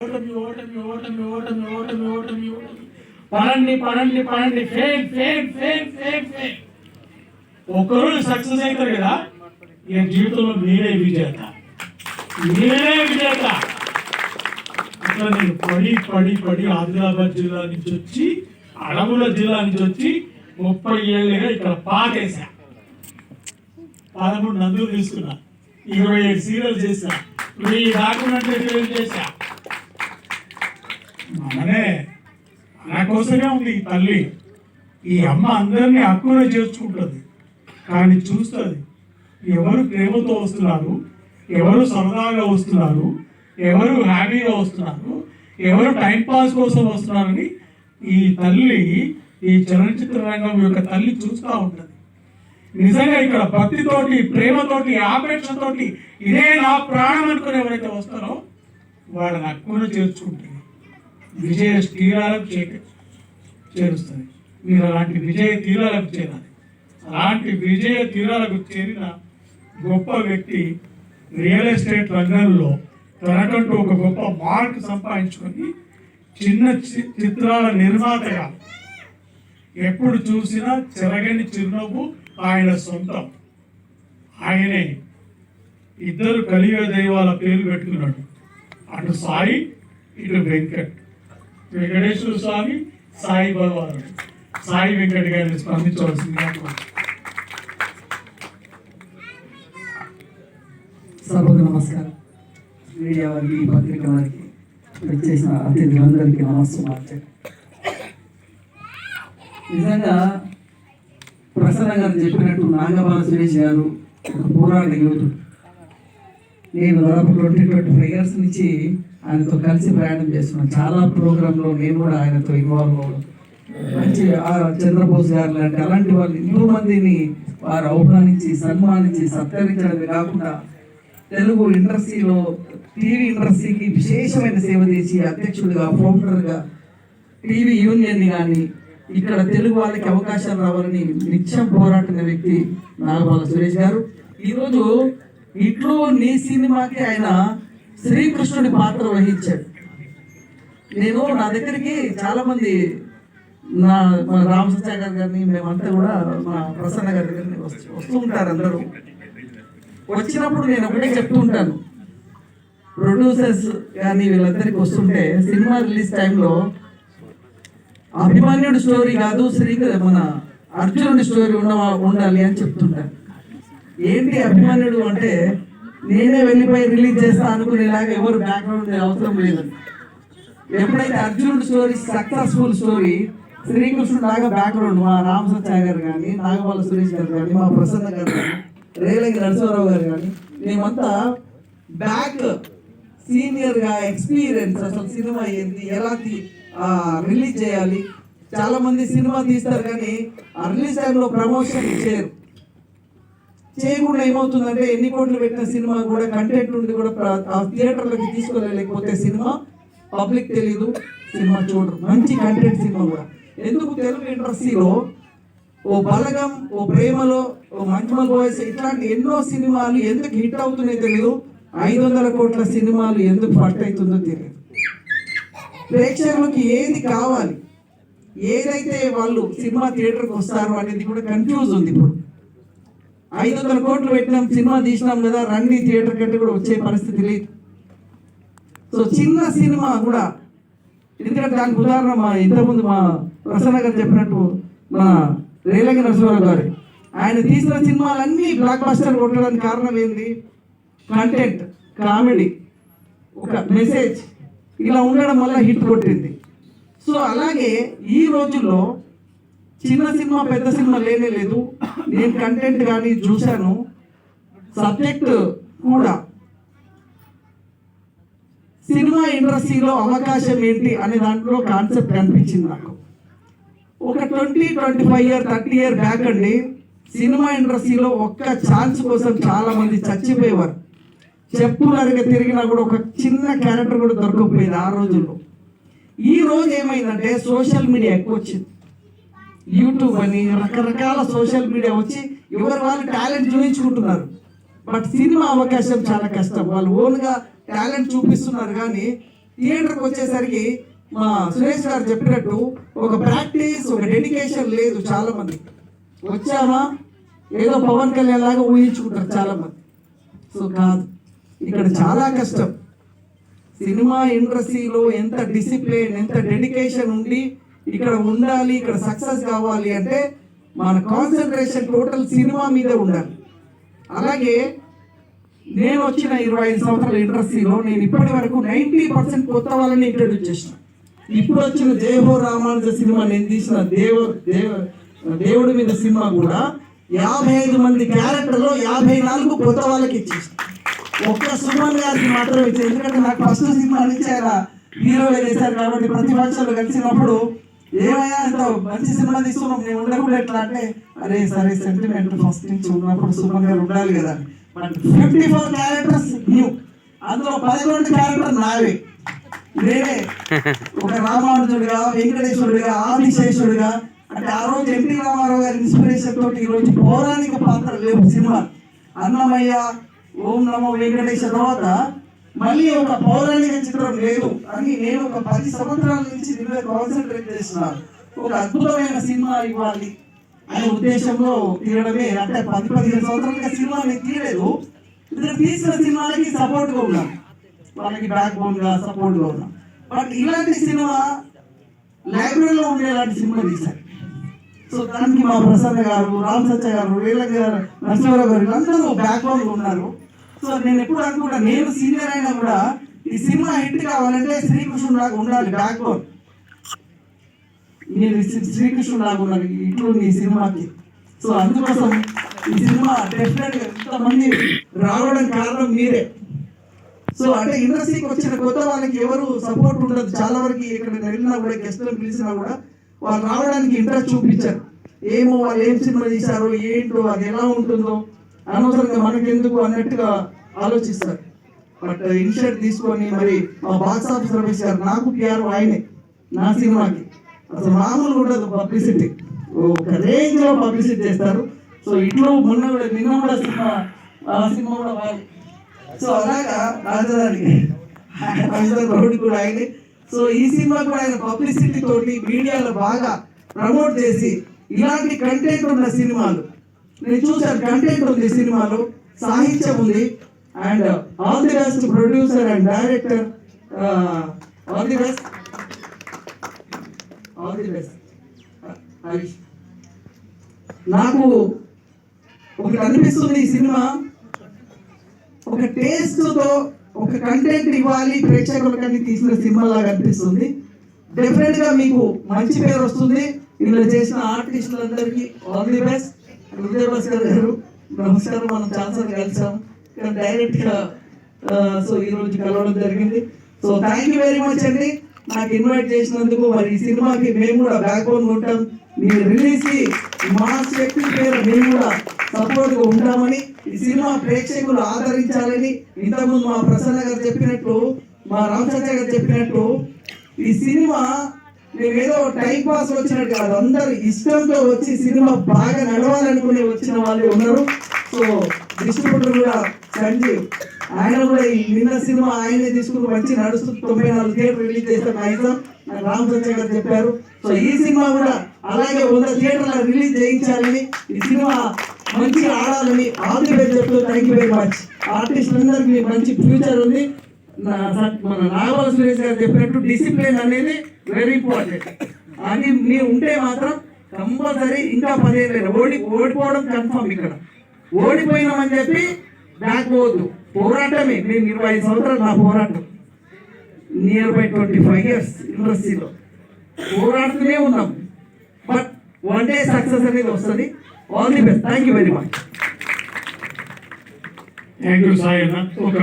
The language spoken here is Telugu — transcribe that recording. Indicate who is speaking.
Speaker 1: ఓటమి ఓటమి ఓటమి ఓటమి ఓటమి ఓటమి. పనండి పనండి పనండి fake fake fake fake fake ఒకరోజు సక్సెస్ అవుతారు కదా ఈ జీవితంలో మీరే విజేత. మీరే విజేత. అట్లా నేను పడి పడి పడి ఆదిలాబాద్ జిల్లా నుంచి వచ్చి అడవుల జిల్లా నుంచి వచ్చి ముప్పై ఏళ్ళుగా ఇక్కడ పాటేశా పదమూడు నందులు తీసుకున్నా. ఇరవై ఏడు సీరియల్ చేశా. వెయ్యి డాక్యుమెంటరీ ఫిల్మ్ చేశా. మననే మన కోసమే ఉంది ఈ తల్లి. ఈ అమ్మ అందరినీ హక్కున చేర్చుకుంటుంది. కానీ చూస్తుంది ఎవరు ప్రేమతో వస్తున్నారు ఎవరు సరదాగా వస్తున్నారు ఎవరు హ్యాపీగా వస్తున్నారు ఎవరు టైం పాస్ కోసం వస్తున్నారని ఈ తల్లి ఈ చలనచిత్ర రంగం యొక్క తల్లి చూస్తూ ఉంటుంది. నిజంగా ఇక్కడ భక్తితోటి ప్రేమతోటి ఆపేక్షతోటి ఇదే నా ప్రాణం అనుకుని ఎవరైతే వస్తారో వాళ్ళని హక్కున చేర్చుకుంటుంది. విజయ తీరాలకు చే చేరుస్తుంది మీరు అలాంటి విజయ తీరాలకు చేరాలి. అలాంటి విజయ తీరాలకు చేరిన గొప్ప వ్యక్తి రియల్ ఎస్టేట్ రంగంలో తనకంటూ ఒక గొప్ప మార్క్ సంపాదించుకొని చిన్న చి- చిత్రాల నిర్మాతగా ఎప్పుడు చూసినా చెరగని చిరునవ్వు ఆయన సొంతం. ఆయనే ఇద్దరు కలియుగ దైవాల పేరు పెట్టుకున్నాడు. అటు సాయి ఇటు వెంకట్. వెంకటేశ్వర స్వామి సాయి భగవానుడు. సాయి వెంకట గారిని స్పందించవలసిందిగా
Speaker 2: సభకు నమస్కారం. మీడియా వారికి పత్రిక వారికి వచ్చేసిన అతిథులందరికీ నమస్కారం నిజంగా ప్రసన్న గారు చెప్పినట్టు నాగబాల సురేష్ గారు ఒక పోరాట యోధుడు. నేను దాదాపు ట్వంటీ ట్వంటీ ఫైవ్ ఇయర్స్ నుంచి ఆయనతో కలిసి ప్రయాణం చేస్తున్నాను చాలా ప్రోగ్రాంలో నేను కూడా ఆయనతో ఇన్వాల్వ్ అవ్వడం. మంచి ఆ చంద్రబోస్ గారు లాంటి అలాంటి వాళ్ళు ఎంతో మందిని వారు ఆహ్వానించి సన్మానించి సత్కరించడమే కాకుండా తెలుగు ఇండస్ట్రీలో టీవీ ఇండస్ట్రీకి విశేషమైన సేవ చేసి అధ్యక్షుడిగా ఫౌండర్గా టీవీ యూనియన్ని కానీ ఇక్కడ తెలుగు వాళ్ళకి అవకాశాలు రావాలని నిత్యం పోరాటిన వ్యక్తి నాగబాల సురేష్ గారు. ఈరోజు ఇట్లో నీ సినిమాకి ఆయన శ్రీకృష్ణుడి పాత్ర వహించాడు. నేను నా దగ్గరికి చాలా మంది నా మన రామసత్యాగర్ గారిని మేమంతా కూడా మా ప్రసన్న గారి దగ్గర వస్తూ వస్తూ ఉంటారు అందరూ. వచ్చినప్పుడు నేను ఒకటే చెప్తూ ఉంటాను. ప్రొడ్యూసర్స్ కానీ వీళ్ళందరికీ వస్తుంటే సినిమా రిలీజ్ టైంలో అభిమాన్యుడి స్టోరీ కాదు శ్రీ మన అర్జునుడి స్టోరీ ఉన్న ఉండాలి అని చెప్తుంటాను ఏంటి అభిమాన్యుడు అంటే నేనే వెళ్ళిపోయి రిలీజ్ చేస్తా అనుకునేలాగా ఎవరు బ్యాక్గ్రౌండ్ అవసరం లేదు. ఎప్పుడైతే అర్జునుడి స్టోరీ సక్సెస్ఫుల్ స్టోరీ శ్రీకృష్ణుడు లాగా బ్యాక్గ్రౌండ్ మా రామ్ గారు కానీ నాగపాల సురేష్ గారు కానీ మా ప్రసన్న గారు కానీ రేలంగి నరసింహారావు గారు కానీ మేమంతా బ్యాక్ సీనియర్గా ఎక్స్పీరియన్స్ అసలు సినిమా ఏంది ఎలా రిలీజ్ చేయాలి. చాలా మంది సినిమా తీస్తారు కానీ ఆ రిలీజ్ టైంలో ప్రమోషన్ ఇచ్చారు చేయకుండా ఏమవుతుందంటే ఎన్ని కోట్లు పెట్టిన సినిమా కూడా కంటెంట్ నుండి కూడా ప్ర- ఆ థియేటర్లకి తీసుకోలేకపోతే సినిమా పబ్లిక్ తెలియదు సినిమా చూడరు. మంచి కంటెంట్ సినిమా కూడా. ఎందుకు తెలుగు ఇండస్ట్రీలో ఓ బలగం ఓ ప్రేమలో ఓ మంచిమల్ బాయ్స్ ఇట్లాంటి ఎన్నో సినిమాలు ఎందుకు హిట్ అవుతున్నాయో తెలియదు ఐదు వందల కోట్ల సినిమాలు ఎందుకు ఫస్ట్ అవుతుందో తెలియదు ప్రేక్షకులకి ఏది కావాలి? ఏదైతే వాళ్ళు సినిమా థియేటర్కి వస్తారు అనేది కూడా కన్ఫ్యూజ్ ఉంది ఇప్పుడు. ఐదు వందల కోట్లు పెట్టినాం సినిమా తీసినాం కదా రండి థియేటర్ కంటే కూడా వచ్చే పరిస్థితి లేదు. సో చిన్న సినిమా కూడా ఎందుకంటే దానికి ఉదాహరణ మా ఇంతకుముందు మా ప్రసన్న గారు చెప్పినట్టు మన రేలంగి నరసింహారావు గారు. ఆయన తీసిన సినిమాలన్నీ బ్లాక్ బస్టర్ కొట్టడానికి కారణం ఏంది? కంటెంట్ కామెడీ ఒక మెసేజ్ ఇలా ఉండడం వల్ల హిట్ కొట్టింది. సో అలాగే ఈ రోజుల్లో చిన్న సినిమా పెద్ద సినిమా లేనే లేదు. నేను కంటెంట్ కానీ చూశాను సబ్జెక్ట్ కూడా. సినిమా ఇండస్ట్రీలో అవకాశం ఏంటి అనే దాంట్లో కాన్సెప్ట్ కనిపించింది నాకు. ఒక twenty twenty five year thirty year back అండి సినిమా ఇండస్ట్రీలో ఒక్క ఛాన్స్ కోసం చాలా మంది చచ్చిపోయేవారు చెప్పులరిగా తిరిగినా కూడా ఒక చిన్న క్యారెక్టర్ కూడా దొరకకపోయేది ఆ రోజుల్లో. ఈ రోజు ఏమైందంటే సోషల్ మీడియా ఎక్కువ వచ్చింది. యూట్యూబ్ అని రకరకాల సోషల్ మీడియా వచ్చి ఎవరు వాళ్ళు టాలెంట్ చూపించుకుంటున్నారు. బట్ సినిమా అవకాశం చాలా కష్టం. వాళ్ళు ఓన్గా టాలెంట్ చూపిస్తున్నారు కానీ థియేటర్కి వచ్చేసరికి మా సురేష్ గారు చెప్పినట్టు ఒక ప్రాక్టీస్ ఒక డెడికేషన్ లేదు చాలా మంది వచ్చామా? ఏదో పవన్ కళ్యాణ్ లాగా ఊహించుకుంటారు చాలా మంది సో కాదు ఇక్కడ చాలా కష్టం. సినిమా ఇండస్ట్రీలో ఎంత డిసిప్లిన్ ఎంత డెడికేషన్ ఉండి ఇక్కడ ఉండాలి ఇక్కడ సక్సెస్ కావాలి అంటే మన కాన్సన్ట్రేషన్ టోటల్ సినిమా మీదే ఉండాలి. అలాగే నేను వచ్చిన ఇరవై ఐదు సంవత్సరాల ఇండస్ట్రీలో నేను ఇప్పటి వరకు నైంటీ పర్సెంట్ కొత్త వాళ్ళని ఇంట్రడ్యూస్ చేసిన. ఇప్పుడు వచ్చిన జయహో రామానుజ సినిమా నేను తీసిన దేవ దేవ దేవుడి మీద సినిమా కూడా యాభై ఐదు మంది క్యారెక్టర్లో యాభై నాలుగు కొత్త వాళ్ళకి ఇచ్చేసిన. ఒక్క సుమన్ గారికి మాత్రమే ఇచ్చాను ఎందుకంటే నాకు ఫస్ట్ సినిమా నుంచి ఆయన హీరోగా చేశారు కాబట్టి ప్రతి పక్షాలు కలిసినప్పుడు ఏమయ్యా ఇంత మంచి సినిమా తీసుకున్నాం నేను ఉండకుండా ఎట్లా అంటే అరే సరే సెంటిమెంట్ ఫస్ట్ నుంచి ఉన్నప్పుడు సూపర్ గారు ఉండాలి కదా but fifty four characters new అందులో పదకొండు క్యారెక్టర్ నావే. నేనే. ఒక రామానుజుడిగా వెంకటేశ్వరుడిగా ఆదిశేషుడిగా అంటే ఆ రోజు ఎన్టీ రామారావు గారి ఇన్స్పిరేషన్ తోటి ఈ రోజు పౌరాణిక పాత్ర లేవు సినిమా. అన్నమయ్య ఓం నమో వెంకటేశ్వర తర్వాత మళ్ళీ ఒక పౌరాణిక చిత్రం లేదు. అని నేను ఒక పది సంవత్సరాల నుంచి దీని మీద కాన్సన్ట్రేట్ చేస్తున్నాను ఒక అద్భుతమైన సినిమా ఇవ్వాలి అనే ఉద్దేశంలో తీయడమే అంటే పది పదిహేను సంవత్సరాలుగా సినిమా నేను తీయలేదు. ఇక్కడ తీసిన సినిమాలకి సపోర్ట్గా ఉన్నాను వాళ్ళకి బ్యాక్ బోన్గా సపోర్ట్గా సపోర్ట్ ఉన్నాం. బట్ ఇలాంటి సినిమా లైబ్రరీలో ఉండేలాంటి సినిమా తీశారు. సో దానికి మా ప్రసన్న గారు రామ్ సత్య గారు వీళ్ళ గారు నరసింహరావు గారు వీళ్ళందరూ బ్యాక్ ఉన్నారు. సో నేను ఎప్పుడు అనుకుంటా నేను సీనియర్ అయినా కూడా ఈ సినిమా హిట్ కావాలంటే శ్రీకృష్ణుడు లాగా ఉండాలి బ్యాక్ బోన్ మీరు శ్రీకృష్ణుడు లాగా ఉండాలి ఇట్లు ఈ సినిమాకి సో అందుకోసం ఈ సినిమా డెఫినెట్గా ఇంతమంది రావడం కారణం మీరే. సో అంటే ఇండస్ట్రీకి వచ్చిన కొత్త వాళ్ళకి ఎవరు సపోర్ట్ ఉండదు. చాలా వరకు ఇక్కడ వెళ్ళినా కూడా గెస్ట్లను పిలిచినా కూడా వాళ్ళు రావడానికి ఇంట్రెస్ట్ చూపించారు. ఏమో వాళ్ళు ఏం సినిమా తీశారు ఏంటో అది ఎలా ఉంటుందో అనవసరంగా మనకి ఎందుకు అన్నట్టుగా ఆలోచిస్తారు. బట్ ఇనిషియేట్ తీసుకొని మరి మా బాక్స్ ఆఫీస్ రమేష్ గారు నాకు పిఆర్ ఆయనే నా సినిమాకి. అసలు మామూలు ఉండదు పబ్లిసిటీ. ఒక రేంజ్లో పబ్లిసిటీ చేస్తారు. సో ఇట్లో మొన్న కూడా నిన్న కూడా సినిమా ఆ సినిమా కూడా వాళ్ళు సో అలాగా రాజధాని రాజధాని కూడా ఆయనే. సో ఈ సినిమా కూడా ఆయన పబ్లిసిటీ తోటి మీడియాలో బాగా ప్రమోట్ చేసి ఇలాంటి కంటెంట్ ఉన్న సినిమాలు నేను చూసాను కంటెంట్ ఉంది సినిమాలో సాహిత్యం ఉంది. And all the best producer and director all the best all the best నాకు ఒకటి అనిపిస్తుంది ఈ సినిమా. ఒక టేస్ట్తో ఒక కంటెంట్ ఇవ్వాలి ప్రేక్షకులకని తీసిన సినిమా లాగా అనిపిస్తుంది డెఫినెట్గా మీకు మంచి పేరు వస్తుంది. ఇందులో చేసిన ఆర్టిస్టులందరికీ all the best Vijayabhaskar garu నమస్కారం మనం ఛాన్సర్ కలిసాం. కానీ డైరెక్ట్గా సో ఈ రోజు కలవడం జరిగింది. So thank you very much అండి. నాకు ఇన్వైట్ చేసినందుకు మరి ఈ సినిమాకి మేము కూడా బ్యాక్ బోన్ ఉంటాం. మీరు రిలీజ్ మా శక్తి పేరు మేము కూడా సపోర్ట్గా ఉంటామని ఈ సినిమా ప్రేక్షకులు ఆదరించాలని ఇంతకుముందు మా ప్రసన్న గారు చెప్పినట్టు మా రామచంద్ర గారు చెప్పినట్టు ఈ సినిమా మేమేదో టైం పాస్ వచ్చినట్టు కాదు. అందరు ఇష్టంతో వచ్చి సినిమా బాగా నడవాలనుకుని వచ్చిన వాళ్ళు ఉన్నారు. సో డిస్ట్రిబ్యూటర్ కూడా సంజీవ్ ఆయన కూడా ఈ నిన్న సినిమా ఆయనే తీసుకుని మంచి నడుస్తూ తొంభై నాలుగు థియేటర్ రిలీజ్ చేస్తారు ఆయన రామ్ సత్య గారు చెప్పారు. సో ఈ సినిమా కూడా అలాగే వంద థియేటర్ల రిలీజ్ చేయించాలని ఈ సినిమా మంచిగా ఆడాలని ఆల్ ది బెస్ట్ చెప్తూ థ్యాంక్ యూ వెరీ మచ్ ఆర్టిస్టులందరికీ మంచి ఫ్యూచర్ ఉంది. మన నాగబాల సురేష్ గారు చెప్పినట్టు డిసిప్లిన్ అనేది వెరీ ఇంపార్టెంట్ అది మీ ఉంటే మాత్రం కంపల్సరీ ఇంకా పదిహేను ఓడి ఓడిపోవడం కన్ఫర్మ్ ఇక్కడ. ఓడిపోయినామని చెప్పి బ్యాక్ పోవద్దు. పోరాటమే. నేను ఇరవై ఐదు సంవత్సరాలు నా పోరాటం. Near by twenty five years ఇండస్ట్రీలో పోరాడుతూనే ఉన్నాం. బట్ వన్ డే సక్సెస్ అనేది వస్తుంది. All the best thank you very much
Speaker 1: thank you Sai ఒక